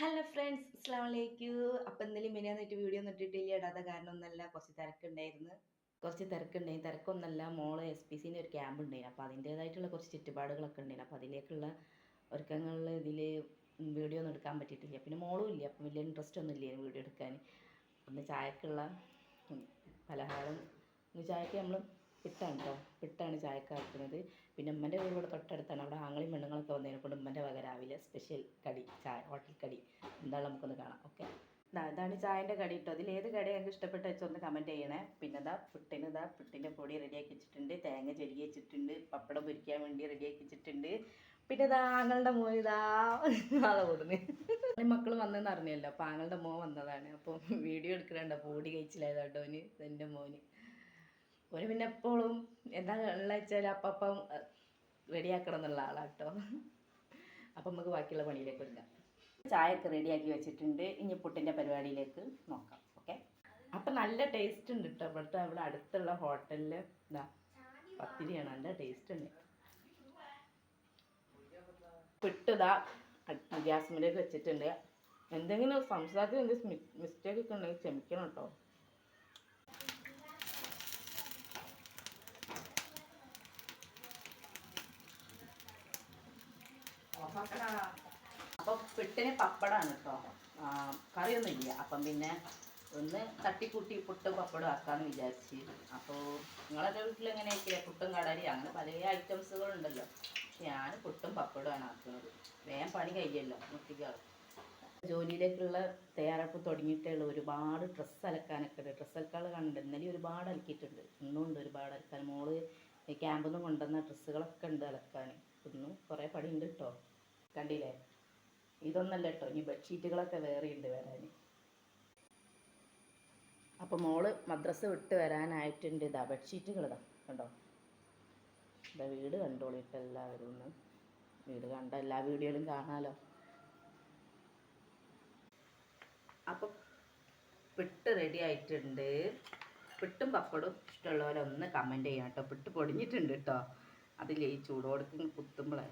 Hello friends അസ്സാം വലൈക്കും അപ്പം എന്തെങ്കിലും മിനിയാന്നിട്ട് വീഡിയോ ഒന്നും ഇട്ടിട്ടില്ല. ഇടാത്ത കാരണം ഒന്നല്ല കുറച്ച് തിരക്കുണ്ടായിരുന്നു. കുറച്ച് തിരക്കുണ്ടായി. തിരക്കൊന്നല്ല മോൾ എസ് പി സിന്റെ ഒരു ക്യാമ്പ് ഉണ്ടായിരുന്നു. അപ്പോൾ അതിന്റേതായിട്ടുള്ള കുറച്ച് ചുറ്റുപാടുകളൊക്കെ ഉണ്ടായിരുന്നു. അപ്പോൾ അതിലേക്കുള്ള ഒരുക്കങ്ങളിൽ ഇതിൽ വീഡിയോ ഒന്നും എടുക്കാൻ പറ്റിയിട്ടില്ല. പിന്നെ മോളും ഇല്ല. അപ്പം വലിയ ഇൻട്രസ്റ്റ് ഒന്നും ഇല്ലായിരുന്നു വീഡിയോ എടുക്കാൻ. ഒന്ന് ചായക്കുള്ള പലഹാരം. ചായക്ക് നമ്മൾ പിട്ടാണ് കേട്ടോ പിട്ടാണ് ചായക്ക് ആക്കുന്നത്. പിന്നെ ഉമ്മന്റെ വീട് ഇവിടെ തൊട്ടടുത്താണ്. അവിടെ ആങ്ങളെയും പെണ്ണുങ്ങളൊക്കെ വന്നതിനെ കൊണ്ട് ഉമ്മന്റെ വക രാവിലെ സ്പെഷ്യൽ കടി ചായ ഹോട്ടൽ കടി. എന്താണ് നമുക്കൊന്ന് കാണാം. ഓക്കെ ഇതാണ് ചായന്റെ കടി കേട്ടോ അതിൽ ഏത് കടി ഞങ്ങൾക്ക് ഇഷ്ടപ്പെട്ട വെച്ചൊന്ന് കമന്റ് ചെയ്യണേ. പിന്നെ ഇതാ പുട്ടിന് ഇതാ പുട്ടിന്റെ പൊടി റെഡിയാക്കി വെച്ചിട്ടുണ്ട്. തേങ്ങ ചെരുകി വെച്ചിട്ടുണ്ട്. പപ്പടം പൊരിക്കാൻ വേണ്ടി റെഡിയാക്കി വെച്ചിട്ടുണ്ട്. പിന്നെ ഇതാ ആങ്ങളുടെ മോൻ ഇതാ ആളെ കൊടുന്ന് മക്കൾ വന്നെന്ന് അറിഞ്ഞല്ലോ. അപ്പോൾ ആങ്ങളുടെ മോൻ വന്നതാണ്. അപ്പോൾ വീഡിയോ പൊടി കഴിച്ചില്ലായതാട്ടോ ഓന് എന്റെ മോന്. ഓന് പിന്നെ എപ്പോഴും എന്താ ഉള്ള വെച്ചാൽ അപ്പം റെഡിയാക്കണം എന്നുള്ള ആളാട്ടോ. അപ്പം നമുക്ക് ബാക്കിയുള്ള പണിയിലേക്ക് എടുക്കാം ചായയൊക്കെ റെഡിയാക്കി വെച്ചിട്ടുണ്ട്. ഇനി പുട്ടിന്റെ പരിപാടിയിലേക്ക് നോക്കാം. ഓക്കെ അപ്പം നല്ല ടേസ്റ്റ് ഉണ്ട് കേട്ടോ ഇവിടുത്തെ ഇവിടെ അടുത്തുള്ള ഹോട്ടലിൽ ഇതാ പത്തിരിയാണ്. നല്ല ടേസ്റ്റ് ഉണ്ട്. പിട്ടിതാ ഗ്യാസ്മിലേക്ക് വെച്ചിട്ടുണ്ട്. എന്തെങ്കിലും സംസാരത്തിൽ എന്തെങ്കിലും മിസ്റ്റേക്ക് ഒക്കെ ഉണ്ടെങ്കിൽ ക്ഷമിക്കണം കേട്ടോ അപ്പം പിട്ടിന് പപ്പടാണ് കേട്ടോ കറിയൊന്നുമില്ല. അപ്പം പിന്നെ ഒന്ന് തട്ടിക്കൂട്ടി പുട്ടും പപ്പടും ആക്കാമെന്ന് വിചാരിച്ച്. അപ്പോൾ നിങ്ങളൊക്കെ വീട്ടിൽ എങ്ങനെയൊക്കെയാണ് പുട്ടും കടലി അങ്ങനെ പല ഐറ്റംസുകളുണ്ടല്ലോ. ഞാൻ പുട്ടും പപ്പടുമാണ് ആക്കുന്നത്. വേഗം പണി കഴിയല്ലോ മുട്ടിക്കാൾ ജോലിയിലേക്കുള്ള തയ്യാറെടുപ്പ് തുടങ്ങിയിട്ടുള്ള ഒരുപാട് ഡ്രസ്സ് അലക്കാനൊക്കെ ഉണ്ട്. ഡ്രസ്സ് അലക്കാൾ കണ്ടിട്ടുണ്ട് ഇന്നലെ ഒരുപാട് അലക്കിയിട്ടുണ്ട്. ഇന്നും ഉണ്ട് ഒരുപാട് അലക്കാൻ. മോൾ ക്യാമ്പിൽ നിന്ന് കൊണ്ടുവന്ന ഡ്രസ്സുകളൊക്കെ ഉണ്ട് അലക്കാൻ. ഇന്നും കുറേ പണിയുണ്ട് കേട്ടോ കണ്ടില്ലേ? ഇതൊന്നല്ല കേട്ടോ ഇനി ബെഡ്ഷീറ്റുകളൊക്കെ വേറെ ഉണ്ട് വരാൻ അപ്പോൾ മോൾ മദ്രസ വിട്ട് വരാനായിട്ടുണ്ട്. ഇതാ ബെഡ്ഷീറ്റുകൾ ഇതാ. കണ്ടോ? ഇതാ വീട് കണ്ടോളിട്ട് എല്ലാവരും ഒന്ന്. വീട് കണ്ട എല്ലാ വീഡിയോയിലും കാണാലോ. അപ്പം പിട്ട് റെഡി ആയിട്ടുണ്ട്. പിട്ടും പപ്പടും ഇഷ്ടമുള്ളവരെ ഒന്ന് കമന്റ് ചെയ്യാം കേട്ടോ പിട്ട് പൊടിഞ്ഞിട്ടുണ്ട് കേട്ടോ അതിൽ ഈ ചൂടോടക്ക് കുത്തുമ്പോഴേ